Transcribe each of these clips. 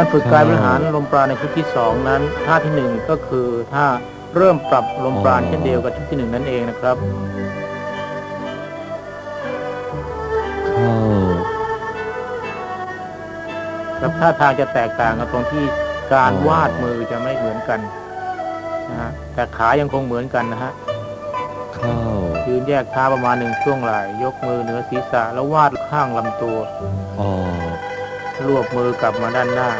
การฝึกกายบริหารลมปราณในชุดที่สองนั้นท่าที่หนึ่งก็คือท่าเริ่มปรับลมปราณเช่นเดียวกับชุดที่หนึ่งนั่นเองนะครับเข้าครับท่าทางจะแตกต่างกันตรงที่การวาดมือจะไม่เหมือนกันนะฮะแต่ขายังคงเหมือนกันนะฮะเข้ายืนแยกเท้าประมาณหนึ่งช่วงไหล่ยกมือเหนือศีรษะแล้ววาดข้างลำตัวออก รวบมือกลับมาด้านหน้า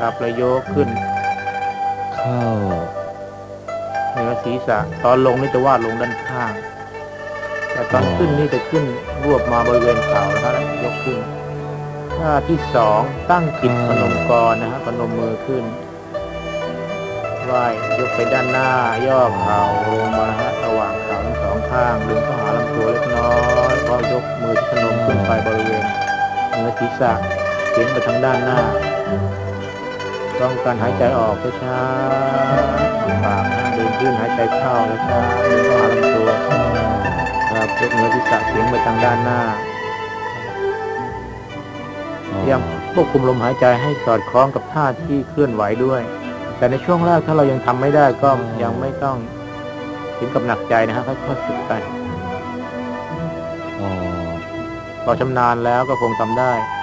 ครับแล้วยกขึ้น เข้าเหนือศีรษะ ตอนลงนี่จะวาดลงด้านข้าง แต่ตอนขึ้นนี่จะขึ้นรวบมาบริเวณเข่านะครับแล้วยกขึ้นท่าที่สองตั้งจิตพนมกรนะฮะพนมมือขึ้นไหว้ยกไปด้านหน้า ย่อเข่าลงมาฮะระหว่างเข่าทั้งสองข้างดึงเข้าหาลำตัวเล็กน้อยก็ยกมือที่พนมขึ้นไปบริเวณเหนือศีรษะ เข็นไปทางด้านหน้า ต้องการหายใจออกช้าๆปากนะดึงขึ้นหายใจเข้าแล้วช้าดึงเข้าหาลำตัวครับยกเหนือศีรษะเฉียงไปทางด้านหน้าอพยายามควบคุมลมหายใจให้สอดคล้องกับท่าที่เคลื่อนไหวด้วย แต่ในช่วงแรกถ้าเรายังทำไม่ได้ก็ยังไม่ต้องถึงกับหนักใจนะฮะค่อยๆฝึกไปออกพอชำนาญแล้วก็คงทำได้ขั้น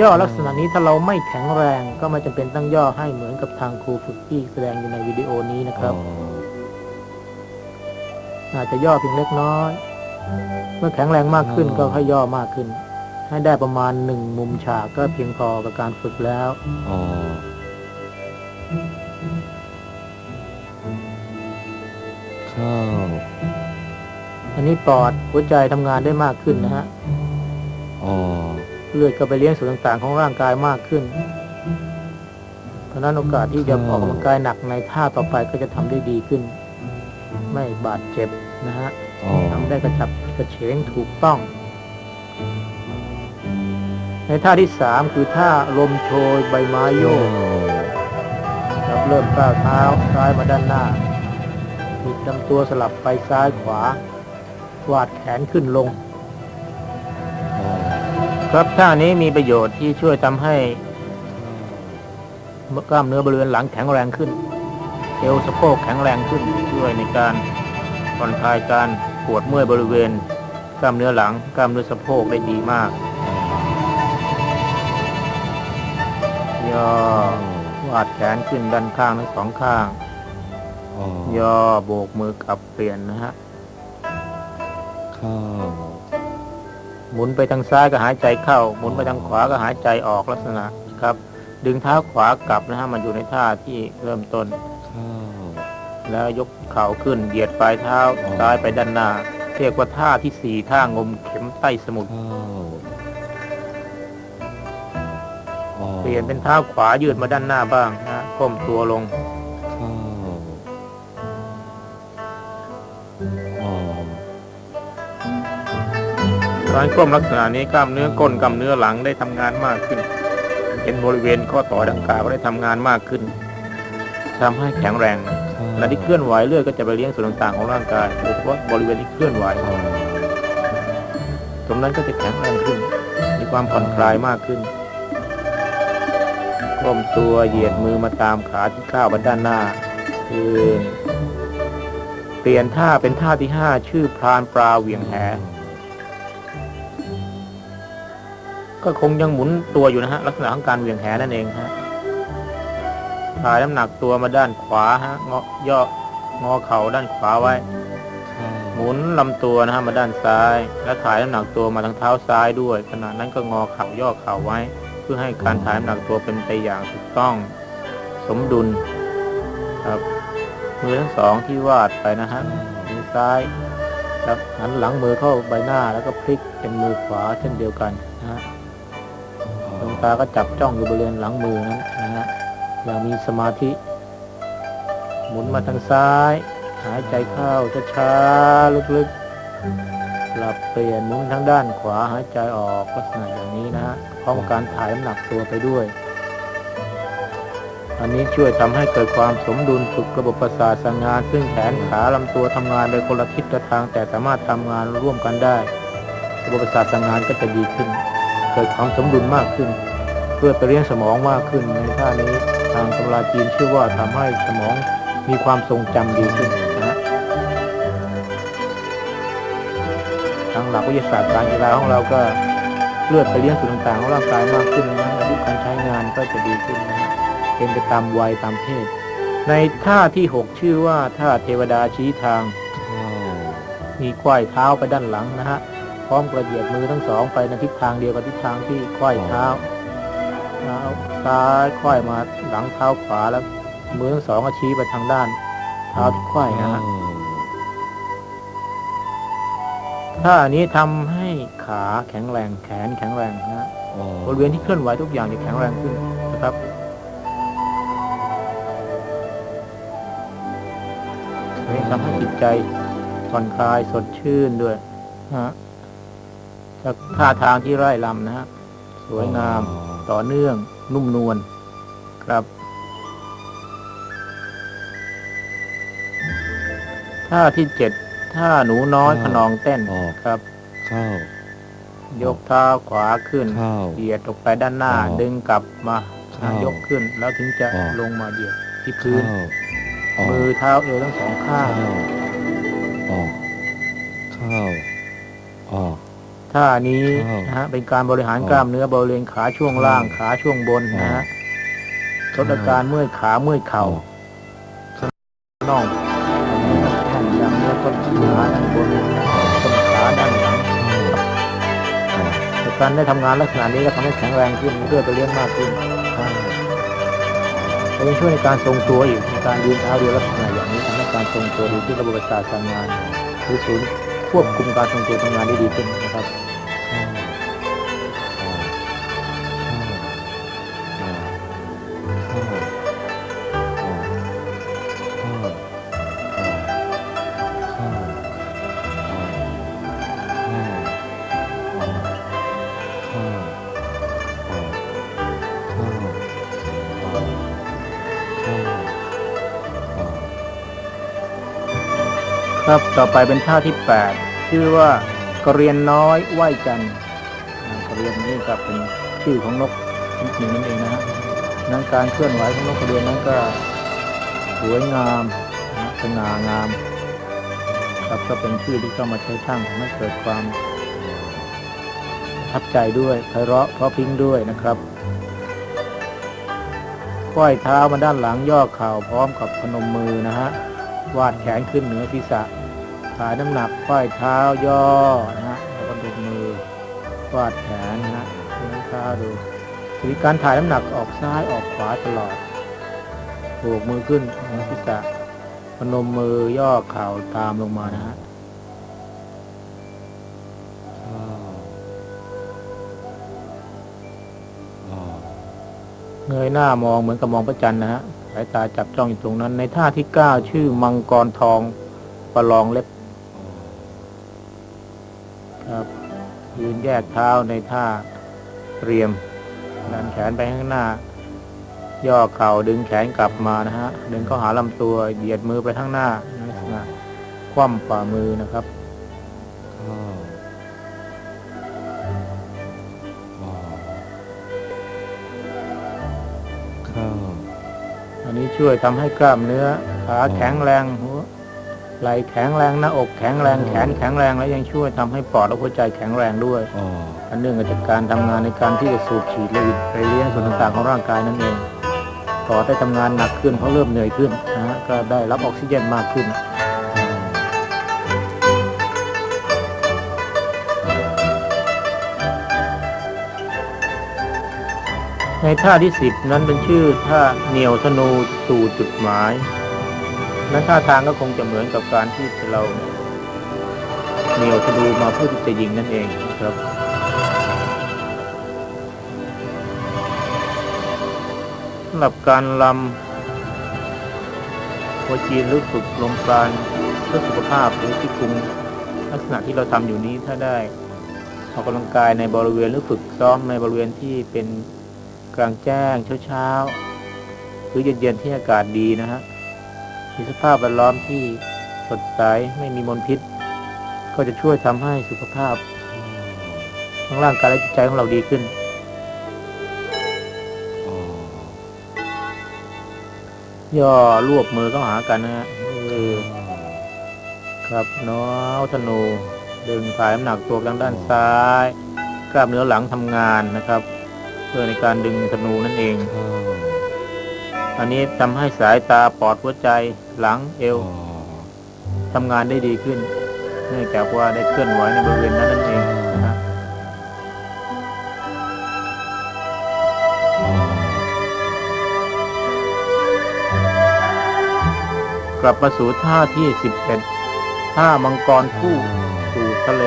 ย่อลักษณะนี้ถ้าเราไม่แข็งแรงก็ไม่จำเป็นต้องย่อให้เหมือนกับทางครูฝึกที่แสดงอยู่ในวิดีโอนี้นะครับ อาจจะย่อเพียงเล็กน้อย เมื่อแข็งแรงมากขึ้นก็ค่อยย่อมากขึ้น ให้ได้ประมาณหนึ่งมุมฉากก็เพียงพอกับการฝึกแล้วออกเข้าอันนี้ปอดหัวใจทำงานได้มากขึ้นนะฮะออก เลือดก็ไปเลี้ยงส่วนต่างๆ ของร่างกายมากขึ้น เพราะนั้นโอกาสที่จะออกกำลังกายหนักในท่าต่อไปก็จะทำได้ดีขึ้น ไม่บาดเจ็บนะฮะทำได้กระฉับกระเฉงถูกต้อง ในท่าที่สามคือท่าลมโชยใบไม้โยกครับเริ่มก้าวเท้าซ้ายมาด้านหน้าบิดลำตัวสลับไปซ้ายขวาวาดแขนขึ้นลง ครับท่านี้มีประโยชน์ที่ช่วยทำให้กล้ามเนื้อบริเวณหลังแข็งแรงขึ้น เอวสะโพกแข็งแรงขึ้นช่วยในการผ่อนคลายการปวดเมื่อยบริเวณ กล้ามเนื้อหลัง กล้ามเนื้อสะโพกได้ดีมากย่อวาดแขนขึ้นด้านข้างทั้งสองข้างออกย่อโบกมือกลับเปลี่ยนนะฮะเข้า หมุนไปทางซ้ายก็หายใจเข้า หมุนไปทางขวาก็หายใจออกลักษณะครับ ดึงเท้าขวากลับนะฮะมันอยู่ในท่าที่เริ่มต้นเข้าแล้วยกเข่าขึ้นเหยียดปลายเท้าซ้ายไปด้านหน้าเรียกว่าท่าที่สี่ท่างมเข็มใต้สมุทรเข้าออกเปลี่ยนเป็นเท้าขวายืดมาด้านหน้าบ้างนะฮะก้มตัวลง การก้มลักษณะนี้กล้ามเนื้อก้นกล้ามเนื้อหลังได้ทำงานมากขึ้นเห็นบริเวณข้อต่อดังกล่าวได้ทำงานมากขึ้นทำให้แข็งแรงนะเข้าขณะที่เคลื่อนไหวเลือดก็จะไปเลี้ยงส่วนต่างๆของร่างกายโดยเฉพาะบริเวณที่เคลื่อนไหวออกตรงนั้นก็จะแข็งแรงขึ้น มีความผ่อนคลายมากขึ้นก้มตัวเหยียดมือมาตามขาที่ก้าวไปด้านหน้ายืนเปลี่ยนท่าเป็นท่าที่ห้าชื่อพรานปลาเหวียงแห ก็คงยังหมุนตัวอยู่นะฮะ ลักษณะของการเหวี่ยงแหนั่นเองฮะถ่ายน้ำหนักตัวมาด้านขวาฮะเงาะย่องอเข่าด้านขวาไว้ หมุนลำตัวนะฮะมาด้านซ้าย และถ่ายน้ำหนักตัวมาทางเท้าซ้ายด้วยขณะนั้นก็งอเข่าย่อเข่าไว้ เพื่อให้การถ่ายน้ำหนักตัวเป็นไปอย่างถูกต้อง สมดุลครับมือทั้งสองที่วาดไปนะฮะมือซ้ายครับหันหลังมือเข้าใบหน้าแล้วก็พลิกเป็นมือขวาเช่นเดียวกันนะฮะ ตาก็จับจ้องอยู่บริเวณหลังมือนั้นนะฮะอย่างมีสมาธิ หมุนมาทางซ้าย หายใจเข้าช้าๆลึกๆ หลับเปลี่ยนหมุนทางด้านขวาหายใจออกลักษณะอย่างนี้นะฮะพร้อมกับการถ่ายน้ำหนักตัวไปด้วย อันนี้ช่วยทำให้เกิดความสมดุลฝึกระบบประสาทสั่งงาน ซึ่งแขนขาลำตัวทำงานโดยคนละทิศละทาง แต่สามารถทำงานร่วมกันได้ ระบบประสาทสั่งงานก็จะดีขึ้น เกิดความสมดุลมากขึ้น พื่อไปเลี้ยงสมองมากขึ้นในท่านี้ทางตำราจีนชื่อว่าทำให้สมองมีความทรงจำดีขึ้นนะฮะทางหลักวิทยาศาสตร์การกีฬาของเราก็เลือดไปเลี้ยงส่วนต่างๆของร่างกายมากขึ้นนะอายุการใช้งานก็จะดีขึ้นนะฮะเป็นไปตามวัยตามเพศ ในท่าที่หกชื่อว่าท่าเทวดาชี้ทางมีไขว้เท้าไปด้านหลังนะฮะพร้อมกระเหยียดมือทั้งสองไปในทิศทางเดียวกับทิศทางที่ไขว้เท้า เท้าซ้ายไขว้มาหลังเท้าขวาแล้วมือทั้งสองก็ชี้ไปทางด้าน เท้าที่ไขว้นะฮะท่านี้ทำให้ขาแข็งแรงแขนแข็งแรงนะฮะอ๋อบริเวณที่เคลื่อนไหวทุกอย่างจะแข็งแรงขึ้นนะครับนี่ทำให้จิตใจผ่อนคลายสดชื่นด้วยนะฮะจากท่าทางที่ไร่ลำนะฮะ สวยงาม ต่อเนื่องนุ่มนวลครับ ท่าที่เจ็ดท่าหนูน้อยขนองเต้นครับ เข้า ยกเท้าขวาขึ้นเข้าเหยียดออกไปด้านหน้าอ๋อดึงกลับมาเข้ายกขึ้น แล้วถึงจะอ๋อลงมาเหยียดที่พื้น เข้ามือเท้าเอวทั้งสองข้าง เข้าออกเข้าออก ท่านี้เข้านนะฮะเป็นการบริหารอ๋อกล้ามเนื้อบริเวณขาช่วงล่างเข้าขาช่วงบนนะฮะลเข้าดอาการเมื่อยขาเมื่อยเข่าน่องแข้งดำเนื้อต้นขาด้านบนต้นขาด้านหลังออกแต่การได้ทำงานลักษณะนี้ก็ทำให้แข็งแรงขึ้นเลือดไปเลี้ยงมากขึ้นเข้าจะยังช่วยในการทรงตัวอีกในการยืนเท้าเดียวลักษณะอย่างนี้ทำให้การทรงตัวดีขึ้นระบบประสาททำงานหรือศูนย์ ควบคุมการทรงตัวทำงานได้ดีขึ้นนะครับ ครับต่อไปเป็นท่าที่ 8 ชื่อว่ากระเรียนน้อยไหวจันกระเรียนนี่ก็เป็นชื่อของนกชนิดหนึ่งนั่นเองนะฮะนั้นการเคลื่อนไหวของนกกระเรียนนั้นก็สวยงามนะสง่างาม ครับก็เป็นชื่อที่เข้ามาใช้ช่างทำให้เกิดความทับใจด้วยไพเราะเพราะพิ้งด้วยนะครับควายเท้ามาด้านหลังย่อเข่าพร้อมกับพนมมือนะฮะวาดแขนขึ้นเหนือศีรษะ ถ่ายน้ำหนักควายเท้าย่อนะฮะแล้วก็ดูมือวาดแขนนะฮะดูน้ำเท้าดูวิธีการถ่ายน้ำหนักออกซ้ายออกขวาตลอดโบกมือขึ้นนือศีรษะพนมมือย่อเข่าตามลงมานะฮะเงยหน้ามองเหมือนกับมองพระจันทร์นะฮะสายตาจับจ้องอยู่ตรงนั้น ในท่าที่เก้าชื่อมังกรทองประลองเล็บ ยืนแยกเท้าในท่าเตรียม ดันแขนไปข้างหน้า ย่อเข่าดึงแขนกลับมานะฮะ ดึงเข้าหาลำตัว เหยียดมือไปข้างหน้าในลักษณะคว่ำฝ่ามือนะครับอันนี้ช่วยทำให้กล้ามเนื้อ ขาแข็งแรงหัว ไหล่แข็งแรงหน้าอกแข็งแรงอ๋อแขนแข็งแรงแล้วยังช่วยทำให้ปอดและหัวใจแข็งแรงด้วยอันเนื่องมาจากการทำงานในการที่จะสูบฉีดเลือดไปเลี้ยงส่วนต่างๆของร่างกายนั่นเองปอดได้ทำงานหนักขึ้นเพราะเริ่มเหนื่อยขึ้นนะฮะก็ได้รับออกซิเจนมากขึ้นในท่าที่สิบนั้นเป็นชื่อท่าเหนียวธนูสู่จุดหมาย นั้นท่าทางก็คงจะเหมือนกับการที่เราเหนียวธนูมาเพื่อที่จะยิงนั่นเองครับสำหรับการลำหัวจีนหรือฝึกลมปราณเพื่อสุขภาพหรือที่คุมลักษณะที่เราทำอยู่นี้ถ้าได้ออกกำลังกายในบริเวณหรือฝึกซ้อมในบริเวณที่เป็นกลางแจ้งเช้าๆหรือเย็นๆที่อากาศดีนะฮะ มีสภาพแวดล้อมที่สดใสไม่มีมลพิษ ก็จะช่วยทำให้สุขภาพทั้งร่างกายและจิตใจของเราดีขึ้น อ๋อย่อรวบมือเข้าหากันนะฮะครับเนาะธนู ดึงสายน้ำหนักตัวไปทางด้านซ้าย กล้ามเนื้อหลังทำงานนะครับ เพื่อในการดึงธนูนั่นเอง อ อันนี้ทำให้สายตาปอดหัวใจหลังเอวออกทำงานได้ดีขึ้น เนื่องจากว่าได้เคลื่อนไหวในบริเวณนั้นนั่นเองนะกลับมาสู่ท่าที่สิบเอ็ดท่ามังกรคู่สู่ทะเล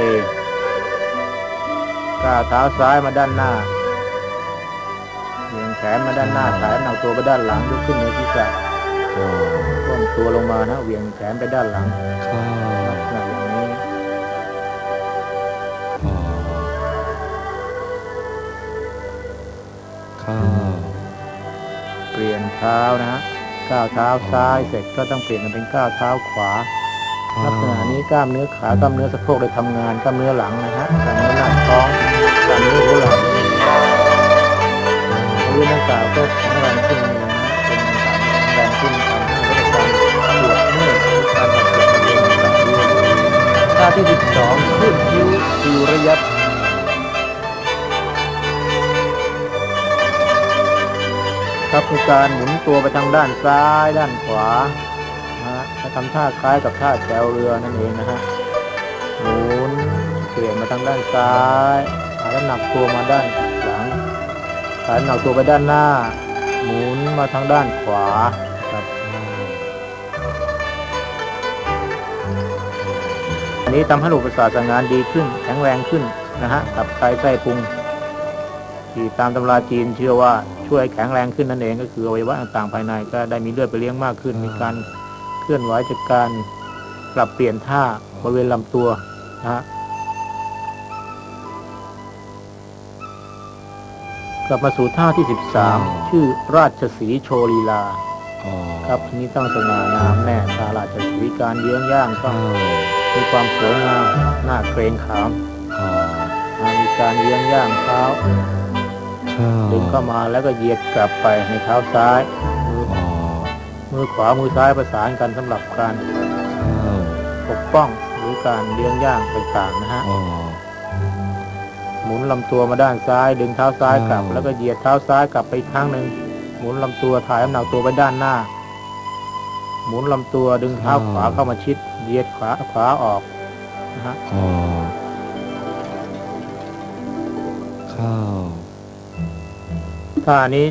ก้าวเท้าซ้ายมาด้านหน้า นมาด้านหน้าสายหนักตัวไปด้านหลังยกขึ้นเหนือศีรษะออกก้มตัวลงมานะเหวี่ยงแขนไปด้านหลังเข้าลักษณะอย่างนี้ออกเข้าเปลี่ยนเท้านะฮะก้าวเท้าซ้ายเสร็จก็ต้องเปลี่ยนมาเป็นก้าวเท้าขวาลักษณะนี้กล้ามเนื้อขากล้ามเนื้อสะโพกได้ทำงานกล้ามเนื้อหลังนะฮะกล้ามเนื้อหน้าท้องกล้ามเนื้อหัวไหล่บ ริเวณดังกล่าวก็แข็งแรงขึ้นนะฮะเป็นการแข็งแรงขึ้นทำให้ร่างกายปวดเมื่อยการบาดเจ็บบริเวณต่างๆด้วยท่าที่12ขึ้นคิ้วคิวระยับครับคือการหมุนตัวไปทางด้านซ้ายด้านขวานะฮะทำท่าคล้ายกับท่าแจวเรือนั่นเองนะฮะหมุนเปลี่ยนมาทางด้านซ้ายขาน้ำหนักตัวมาด้าน ขานหนักตัวไปด้านหน้า หมุนมาทางด้านขวาครับอันนี้ทำให้ระบบประสาทสั่งงานดีขึ้น แข็งแรงขึ้นนะฮะกับไตไส้พุงที่ตามตำราจีนเชื่อว่าช่วยแข็งแรงขึ้นนั่นเองก็คืออวัยวะต่างๆภายในก็ได้มีเลือดไปเลี้ยงมากขึ้น มีการเคลื่อนไหวจากการปรับเปลี่ยนท่าบริเวณลำตัวนะฮะ กลับมาสู่ท่าที่ 13 ชื่อราชสีห์โชลีลาออกครับทีนี้ต้องสง่างามแน่ตาราชสีห์การเยื้องย่างต้เข้าองมีความสวยงามหน้าเกรงขามออกอ่ามีการเยื้องย่างเท้าเข้าดึงเข้ามาแล้วก็เหยียดกลับไปในเท้าซ้ายมือออกมือขวามือซ้ายประสานกันสำหรับการเข้าปกป้องหรือการเลี้ยงย่างต่างๆนะฮะออก หมุนลำตัวมาด้านซ้าย ดึงเท้าซ้ายกลับอ่าแล้วก็เหยียดเท้าซ้ายกลับไปอีกครั้งหนึ่งหมุนลำตัวถ่ายน้ำหนักตัวไปด้านหน้า หมุนลำตัวดึงเท้าขวาเข้ามาชิดเหยียดขวาขวาออกนะฮะออกเข้าท่านี้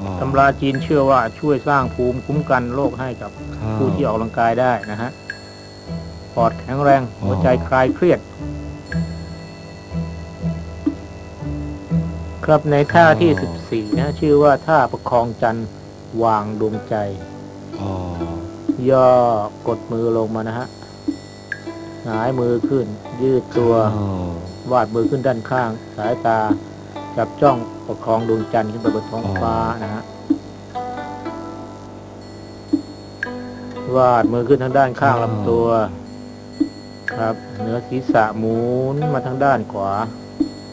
ออกตำราจีนเชื่อว่าช่วยสร้างภูมิคุ้มกันโรคให้กับเข้าผู้ที่ออกกำลังกายได้นะฮะปอดแข็งแรง หัวใจอ๋อคลายเครียด ครับในท่าที่14นะชื่อว่าท่าประคองจันทร์วางดวงใจออกย่อกดมือลงมานะฮะหงายมือขึ้น ยืดตัวเข้าวาดมือขึ้นด้านข้าง สายตา จับจ้องประคองดวงจันทร์ขึ้นไปบนท้องฟ้านะฮะวาดมือขึ้นทางด้านข้างลำตัว ครับ เหนือศีรษะหมุนมาทางด้านขวา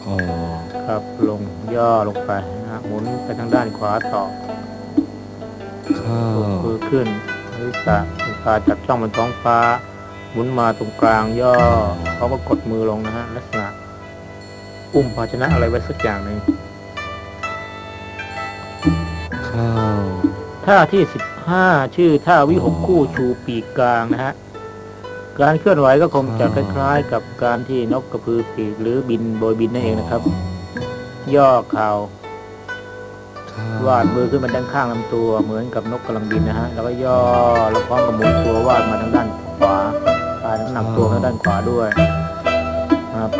ออกครับ ลงย่อลงไปนะฮะหมุนไปทางด้านขวาต่อเข้ามือขึ้นศีรษะตาจับจ้องบนท้องฟ้า หมุนมาตรงกลางย่อเขาก็กดมือลงนะฮะลักษณะ อุ้มภาชนะอะไรไว้สักอย่างหนึ่งเข้าท่าที่สิบห้าชื่อท่าวิหกคู่ชูปีกกลางนะฮะ การเคลื่อนไหวก็คงจะคล้ายๆ กับการที่นกกระพือปีกหรือบินโบยบินนั่นเองนะครับ ย่อเข่าเข้าวาดมือขึ้นมาด้านข้างลำตัว เหมือนกับนกกำลังบินนะฮะแล้วก็ย่อแล้วพร้อมกับหมุนตัววาดมาทางด้านขวาพายน้ำหนักตัวทางด้านขวาด้วยครับ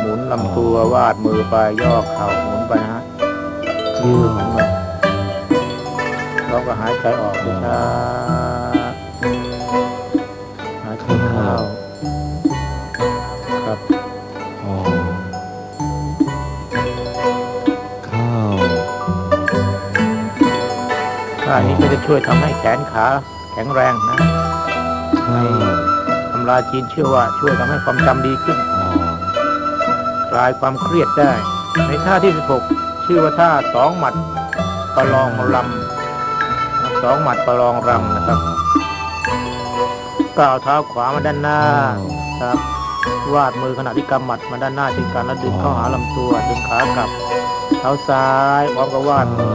หมุนลำตัววาดมือไปย่อเข่าหมุนไปนะฮะยืดขึ้นมาแล้วก็หายใจออกช้า ท่านี้ก็จะช่วยทำให้แขนขาแข็งแรงนะเข้าตำราจีนเชื่อว่าช่วยทำให้ความจำดีขึ้นคลายความเครียดได้ ในท่าที่ 16 ชื่อว่าท่าสองหมัดประลองลำนะสองหมัดประลองรังนะครับก้าวเท้าขวามาด้านหน้าครับวาดมือขณะที่กำหมัดมาด้านหน้าเช่นกันแล้วดึงเข้าหาลำตัวดึงขากลับ ท้าซ้ายพร้อมกับวาดมือ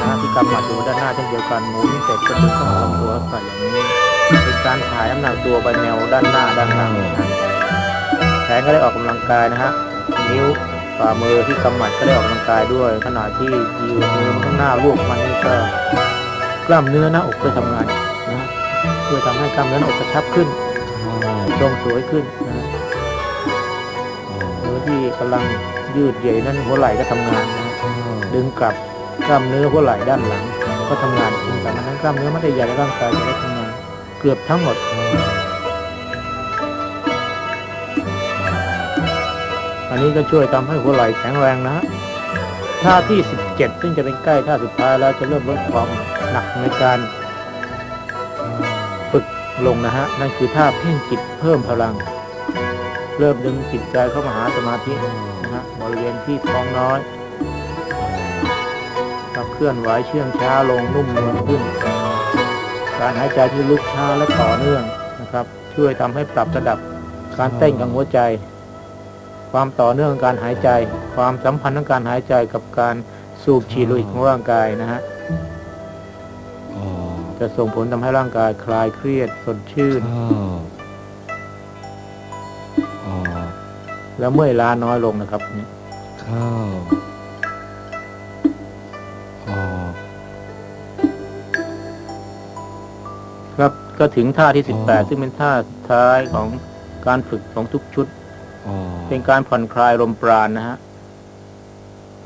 นะที่กำหมัดอยู่ด้านหน้าเช่นเดียวกันหมุนเสร็จก็ดึงเข้าหาลำตัวใส่อย่างนี้เป็นการถ่ายน้ำหนักตัวไปแนวด้านหน้าด้านหลังนะแขนก็ได้ออกกำลังกายนะฮะนิ้วฝ่ามือที่กำหมัดก็ได้ออกกำลังกายด้วยขณะที่ยืนมือข้างหน้าลูกมันนี่ก็กล้ามเนื้อหน้าอกก็ทำงานนะเพื่อทำให้กล้ามเนื้อหน้าอกกระชับขึ้นทรงสวยขึ้นนะฮะมือที่กำลังยืดเหยียดนั้นหัวไหล่ก็ทำงานนะ ดึงกลับกล้ามเนื้อหัวไหล่ด้านหลัง ก็ทำงานเช่นกันดังนั้นกล้ามเนื้อม่ได้ใหญ่ในร่างกายจะได้ทำงานเกือบทั้งหมดอันนี้ก็ช่วยทำให้หัวไหล่แข็งแรงนะท่าที่ 17 ซึ่งจะเป็นใกล้ท่าสุดท้ายแล้วจะเริ่มลดความหนักในการฝึกลงนะฮะนั่นคือท่าเพ่งจิตเพิ่มพลัง เริ่มดึงจิตใจเข้ามาหาสมาธินะฮะบริเวณที่ท้องน้อย เคลื่อนไหวเชื่องช้าลงนุ่มนวลขึ้น การหายใจที่ลึกช้าและต่อเนื่องนะครับ ช่วยทำให้ปรับระดับการเต้นของหัวใจ ความต่อเนื่องของการหายใจ ความสัมพันธ์ของการหายใจกับการสูบฉีดโลหิตของร่างกายนะฮะจะส่งผลทำให้ร่างกายคลายเครียดสดชื่นและเมื่อยล้าน้อยลงนะครับเนี่ยข้าว ก็ถึงท่าที่อ๋อ18 ซึ่งเป็นท่าสุดท้ายของการฝึกของทุกชุดออกเป็นการผ่อนคลายลมปราณนะฮะ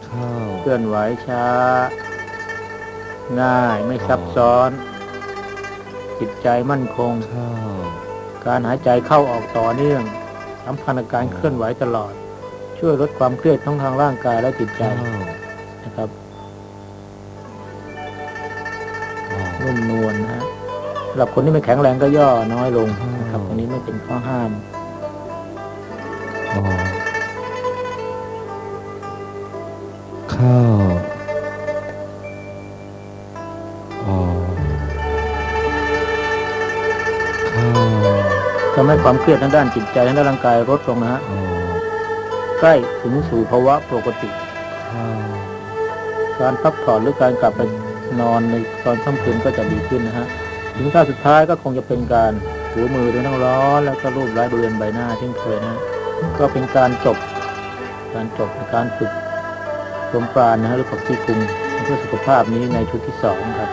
ข้าวเคลื่อนไหวช้า ง่ายไม่ซับซ้อน จิตใจมั่นคงข้าวการหายใจเข้าออกต่อเนื่องสัมพันธ์กับการเคลื่อนไหวตลอด ช่วยลดความเครียดทั้งทางร่างกายและจิตใจข้าวนะครับออกนุ่มนวลนะฮะ สำหรับคนที่ไม่แข็งแรงก็ย่อน้อยลงนะครับอันนี้ไม่เป็นข้อห้ามออกข้าวออกข้าวทำให้ความเครียดทางด้านจิตใจทางด้านร่างกายลดลงนะฮะออกใกล้ถึงสู่ภาวะปกติข้าวการพักผ่อนหรือการกลับไปนอนในตอนค่ำคืนก็จะดีขึ้นนะฮะ ถึงท่าสุดท้ายก็คงจะเป็นการถูมือด้วยน้ำร้อน แล้วก็รูปไร้บริเวณใบหน้าเช่นเคยนะ ก็เป็นการจบ การจบการฝึกสมปราณนะฮะหรือฝึกที่คุมเพื่อสุขภาพนี้ในชุดที่สองครับ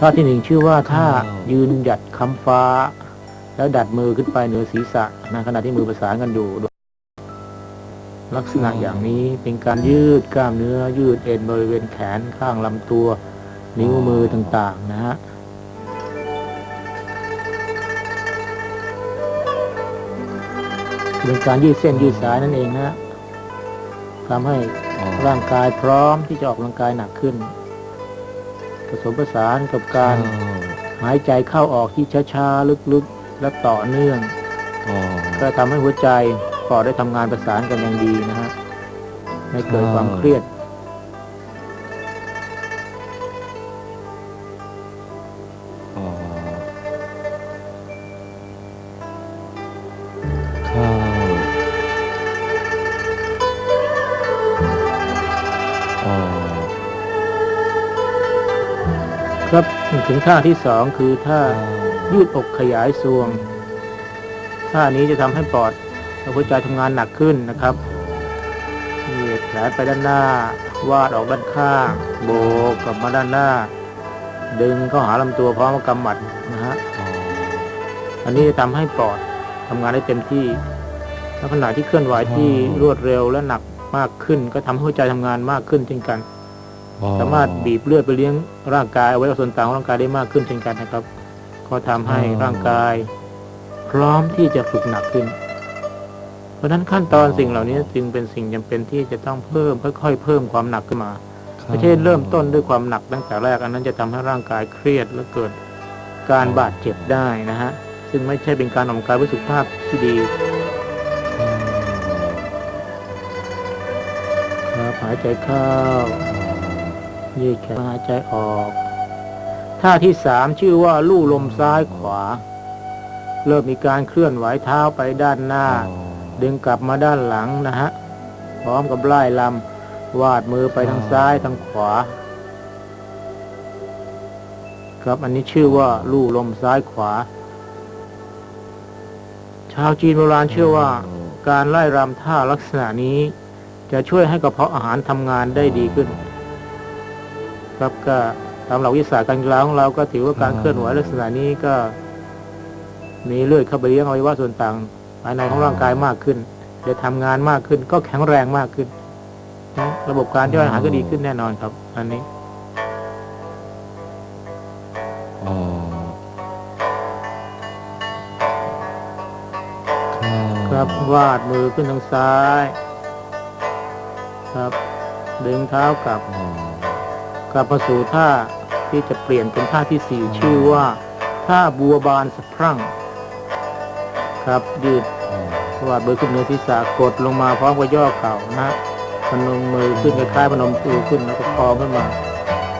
ท่าที่หนึ่งชื่อว่าท่ายืนหยัดคำฟ้า แล้วดัดมือขึ้นไปเหนือศีรษะนะขณะที่มือประสานกันอยู่ลักษณะอย่างนี้เป็นการยืดกล้ามเนื้อยืดเอ็นบริเวณแขนข้างลำตัว นิ้วมือต่างๆนะฮะเป็นการยืดเส้นยืดสายนั่นเองนะฮะทำให้ร่างกายพร้อมที่จะออกกำลังกายหนักขึ้น ผสมผสานกับการหายใจเข้าออกที่ช้าๆ ลึกๆ และต่อเนื่องออกก็ทำให้หัวใจปอดได้ทำงานประสานกันอย่างดีนะฮะไม่เกิดความเครียด ถึงท่าที่สองคือท่ายืดอกขยายซวง ท่านี้จะทำให้ปอดและหัวใจทำงานหนักขึ้นนะครับเหยียดแขนไปด้านหน้า วาดออกด้านข้าง โบกกลับมาด้านหน้า ดึงเข้าหาลำตัวพร้อมกับกำหมัดนะฮะ อันนี้จะทำให้ปอดทำงานได้เต็มที่ และขณะที่เคลื่อนไหวที่รวดเร็วและหนักมากขึ้น ก็ทำให้หัวใจทำงานมากขึ้นเช่นกัน สามารถบีบเลือดไปเลี้ยงร่างกายเอาไว้ส่วนต่างของร่างกายได้มากขึ้นเช่นกันนะครับ ก็ทำให้ร่างกาย พร้อมที่จะฝึกหนักขึ้น เพราะฉะนั้นขั้นตอนสิ่งเหล่านี้จึงเป็นสิ่งจำเป็นที่จะต้องเพิ่มค่อยๆเพิ่มความหนักขึ้นมาไม่ใช่เริ่มต้นด้วยความหนักตั้งแต่แรก อันนั้นจะทำให้ร่างกายเครียดและเกิดการบาดเจ็บได้นะฮะซึ่งไม่ใช่เป็นการออกกำลังกายเพื่อสุขภาพที่ดีครับหายใจเข้า ยืดแขนหายใจออกท่าที่สามชื่อว่าลู่ลมซ้ายขวา เริ่มมีการเคลื่อนไหวเท้าไปด้านหน้า ดึงกลับมาด้านหลังนะฮะ พร้อมกับไล่ลำวาดมือไปทางซ้ายทางขวา ครับอันนี้ชื่อว่าลู่ลมซ้ายขวา ชาวจีนโบราณเชื่อว่า การไล่รำท่าลักษณะนี้ จะช่วยให้กระเพาะอาหารทำงานได้ดีขึ้น ครับก็ตามหลักวิทยาศาสตร์การกีฬาของเราก็ถือว่าการเคลื่อนไหวลักษณะนี้ก็ มีเลือดเข้าไปเลี้ยงอวัยวะส่วนต่างภายในของร่างกายมากขึ้นจะทำงานมากขึ้น ก็แข็งแรงมากขึ้นนะระบบการย่อยอาหารก็ดีขึ้นแน่นอนครับ อันนี้ออกเข้าครับวาดมือขึ้นทางซ้าย ครับ ดึงเท้ากลับออ กลับมาสู่ท่าที่จะเปลี่ยนเป็นท่าที่สี่ชื่อว่า ท่าบัวบานสะพรั่ง ครับยืดวาดมือขึ้นเหนือศีรษะกดลงมาพร้อมกับย่อเข่านะพนมมือขึ้นคล้ายๆพนมตัวขึ้นแล้วก็คอขึ้นมา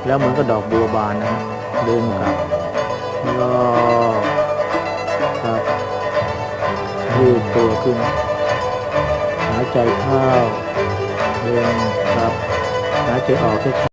แล้วเหมือนกับดอกบัวบานนะดึงกลับย่อครับยืดตัวขึ้น หายใจเข้าเดินครับหายใจออกช้า